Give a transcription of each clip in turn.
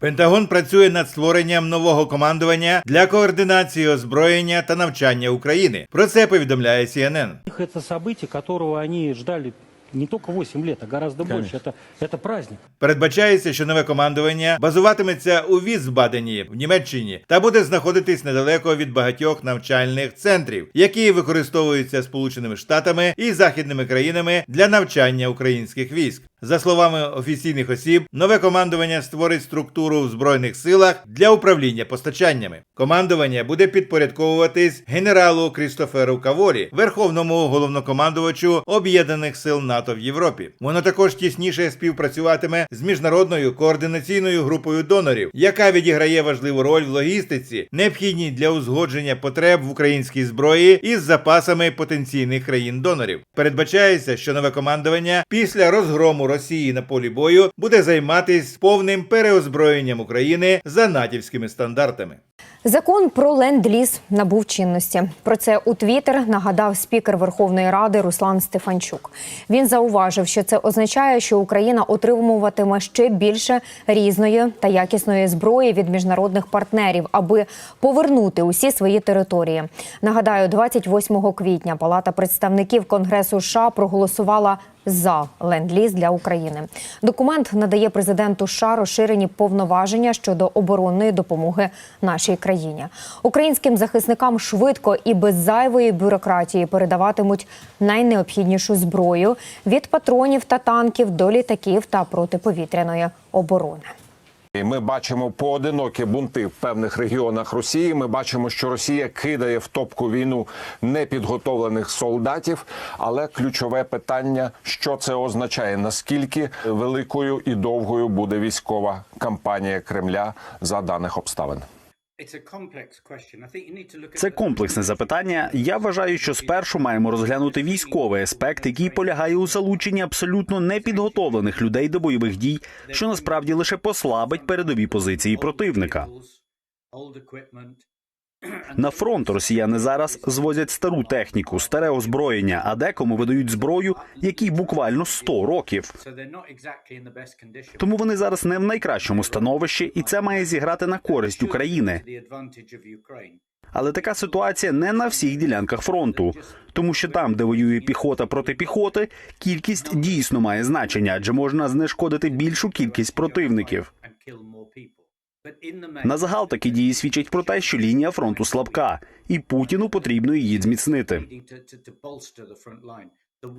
Пентагон працює над створенням нового командування для координації озброєння та навчання України. Про це повідомляє CNN. Их Это событие, которого они ждали не только 8 лет, а гораздо больше. Это, это праздник. Передбачається, що нове командування базуватиметься у Візбадені в Німеччині та буде знаходитись недалеко від багатьох навчальних центрів, які використовуються Сполученими Штатами і західними країнами для навчання українських військ. За словами офіційних осіб, нове командування створить структуру в збройних силах для управління постачаннями. Командування буде підпорядковуватись генералу Крістоферу Каворі, верховному головнокомандувачу об'єднаних сил НАТО в Європі. Воно також тісніше співпрацюватиме з міжнародною координаційною групою донорів, яка відіграє важливу роль в логістиці, необхідній для узгодження потреб в українській зброї із запасами потенційних країн-донорів. Передбачається, що нове командування після розгрому Росії на полі бою буде займатися повним переозброєнням України за натівськими стандартами. Закон про ленд-ліз набув чинності. Про це у Твіттер нагадав спікер Верховної Ради Руслан Стефанчук. Він зауважив, що це означає, що Україна отримуватиме ще більше різної та якісної зброї від міжнародних партнерів, аби повернути усі свої території. Нагадаю, 28 квітня Палата представників Конгресу США проголосувала за ленд-ліз для України. Документ надає президенту США розширені повноваження щодо оборонної допомоги нашій країні. Українським захисникам швидко і без зайвої бюрократії передаватимуть найнеобхіднішу зброю від патронів та танків до літаків та протиповітряної оборони. Ми бачимо поодинокі бунти в певних регіонах Росії. Ми бачимо, що Росія кидає в топку війну непідготовлених солдатів. Але ключове питання, що це означає, наскільки великою і довгою буде військова кампанія Кремля за даних обставин. Це комплексне запитання. Я вважаю, що спершу маємо розглянути військовий аспект, який полягає у залученні абсолютно непідготовлених людей до бойових дій, що насправді лише послабить передові позиції противника. На фронт росіяни зараз звозять стару техніку, старе озброєння, а декому видають зброю, якій буквально 100 років. Тому вони зараз не в найкращому становищі, і це має зіграти на користь України. Але така ситуація не на всіх ділянках фронту, тому що там, де воює піхота проти піхоти, кількість дійсно має значення, адже можна знешкодити більшу кількість противників. На загал такі дії свідчать про те, що лінія фронту слабка, і Путіну потрібно її зміцнити.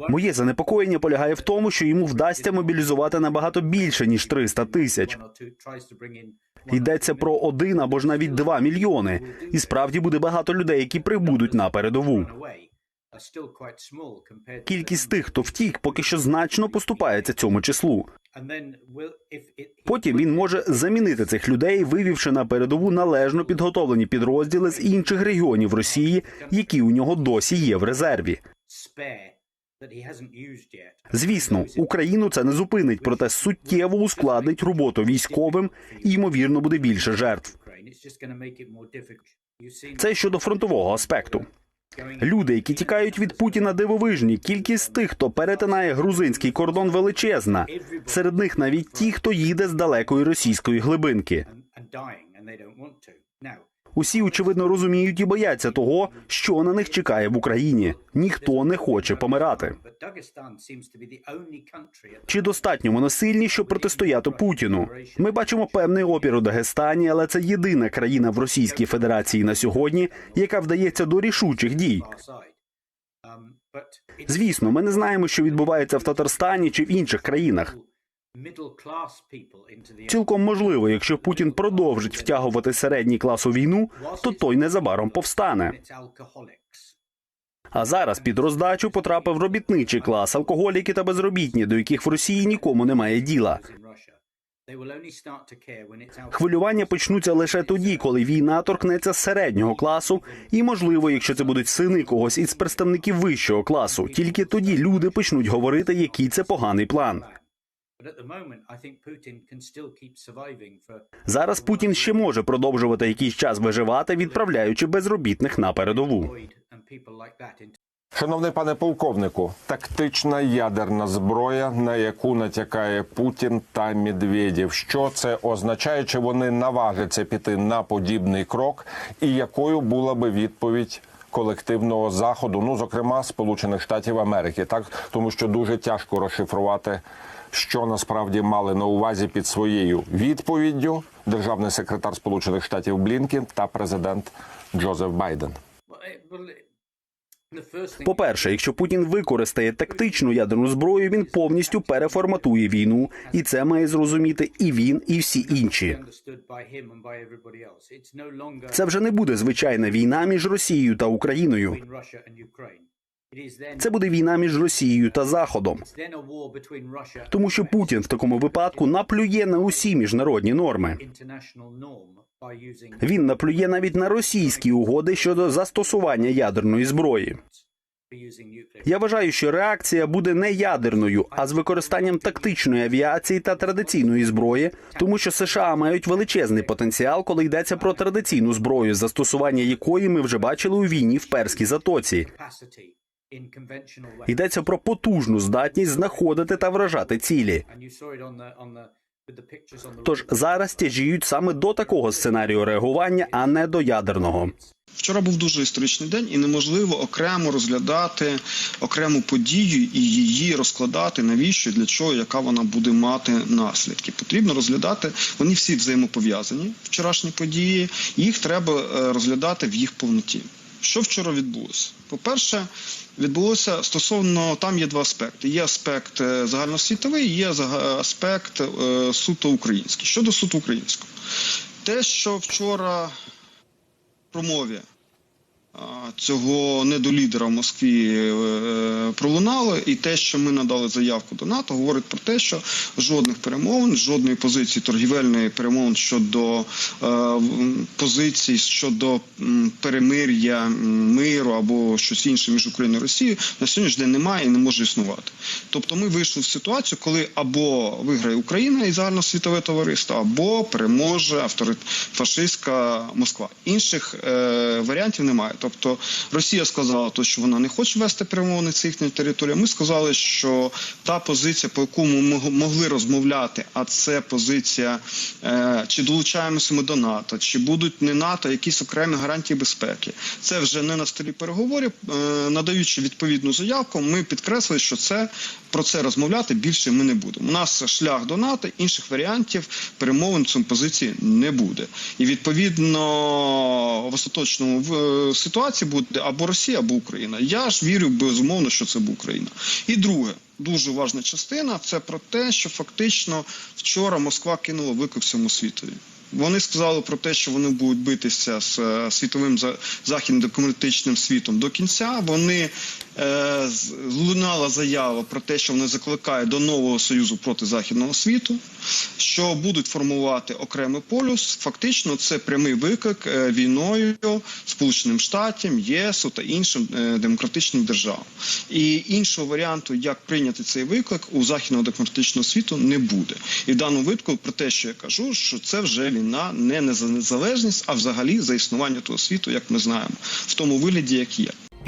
Моє занепокоєння полягає в тому, що йому вдасться мобілізувати набагато більше ніж 300 тисяч. Йдеться про один або ж навіть два мільйони, і справді буде багато людей, які прибудуть на передову. Кількість тих, хто втік, поки що значно поступається цьому числу. Потім він може замінити цих людей, вивівши на передову належно підготовлені підрозділи з інших регіонів Росії, які у нього досі є в резерві. Звісно, Україну це не зупинить, проте суттєво ускладнить роботу військовим і ймовірно буде більше жертв. Це щодо фронтового аспекту. Люди, які тікають від Путіна, дивовижні. Кількість тих, хто перетинає грузинський кордон, величезна. Серед них навіть ті, хто їде з далекої російської глибинки. Усі очевидно розуміють і бояться того, що на них чекає в Україні. Ніхто не хоче помирати. Чи достатньо вони сильні, щоб протистояти Путіну? Ми бачимо певний опір у Дагестані, але це єдина країна в Російській Федерації на сьогодні, яка вдається до рішучих дій. Звісно, ми не знаємо, що відбувається в Татарстані чи в інших країнах. Цілком можливо, якщо Путін продовжить втягувати середній клас у війну, то той незабаром повстане. А зараз під роздачу потрапив робітничий клас, алкоголіки та безробітні, до яких в Росії нікому немає діла. Хвилювання почнуться лише тоді, коли війна торкнеться середнього класу, і можливо, якщо це будуть сини когось із представників вищого класу, тільки тоді люди почнуть говорити, який це поганий план. Зараз Путін ще може продовжувати якийсь час виживати, відправляючи безробітних на передову. Шановний пане полковнику, тактична ядерна зброя, на яку натякає Путін та Медведєв. Що це означає? Чи вони наважаться піти на подібний крок? І якою була би відповідь колективного заходу? Ну, зокрема, Сполучених Штатів Америки, так тому що дуже тяжко розшифрувати, що насправді мали на увазі під своєю відповіддю державний секретар Сполучених Штатів Блінкен та президент Джозеф Байден. По-перше, якщо Путін використає тактичну ядерну зброю, він повністю переформатує війну, і це має зрозуміти і він, і всі інші. Це вже не буде звичайна війна між Росією та Україною. Це буде війна між Росією та Заходом, тому що Путін в такому випадку наплює на усі міжнародні норми. Він наплює навіть на російські угоди щодо застосування ядерної зброї. Я вважаю, що реакція буде не ядерною, а з використанням тактичної авіації та традиційної зброї, тому що США мають величезний потенціал, коли йдеться про традиційну зброю, застосування якої ми вже бачили у війні в Перській затоці. Йдеться про потужну здатність знаходити та вражати цілі. Тож зараз тяжіють саме до такого сценарію реагування, а не до ядерного. Вчора був дуже історичний день, і неможливо окремо розглядати окрему подію і її розкладати, навіщо, для чого, яка вона буде мати наслідки. Потрібно розглядати, вони всі взаємопов'язані, вчорашні події, їх треба е, розглядати в їх повноті. Що вчора відбулося? По-перше, відбулося стосовно там є два аспекти: є аспект е, загальносвітовий, є аспект е, суто український. Щодо суто українського, те, що вчора промові а, цього недолідера в Москві е, пролунало, і те, що ми надали заявку до НАТО, говорить про те, що жодних перемовин, жодної позиції торгівельної перемовин щодо е, позицій щодо перемир'я, миру або щось інше між Україною і Росією на сьогоднішній день немає і не може існувати. Тобто ми вийшли в ситуацію, коли або виграє Україна і загальносвітове товариство, або переможе авторит фашистська Москва. Інших е, варіантів немає. Тобто Росія сказала, то, що вона не хоче вести перемовини це їхня територія. Ми сказали, що та позиція, по яку ми могли розмовляти, а це позиція, е, чи долучаємося ми до НАТО, чи будуть не НАТО, якісь окремі гарантії безпеки. Це вже не на столі переговорів. Е, надаючи відповідну заявку, ми підкреслили, що це про це розмовляти більше ми не будемо. У нас шлях до НАТО, інших варіантів перемовин цьому позиції не буде. І відповідно в остаточному в- е, ситуації буде або Росія, або Україна. Я ж вірю безумовно, що це буде Україна. І друге. Дуже важна частина це про те, що фактично вчора Москва кинула виклик всьому світові. Вони сказали про те, що вони будуть битися з е, світовим західним демократичним світом до кінця. Вони лунала заява про те, що вони закликають до нового союзу проти західного світу, що будуть формувати окремий полюс. Фактично, це прямий виклик е, війною Сполученим Штатам, ЄСу та іншим е, демократичним державам. І іншого варіанту, як прийняти цей виклик у західного демократичного світу, не буде. І в даному випадку про те, що я кажу, що це вже війна не за незалежність, а взагалі за існування того світу, як ми знаємо, в тому вигляді, як є.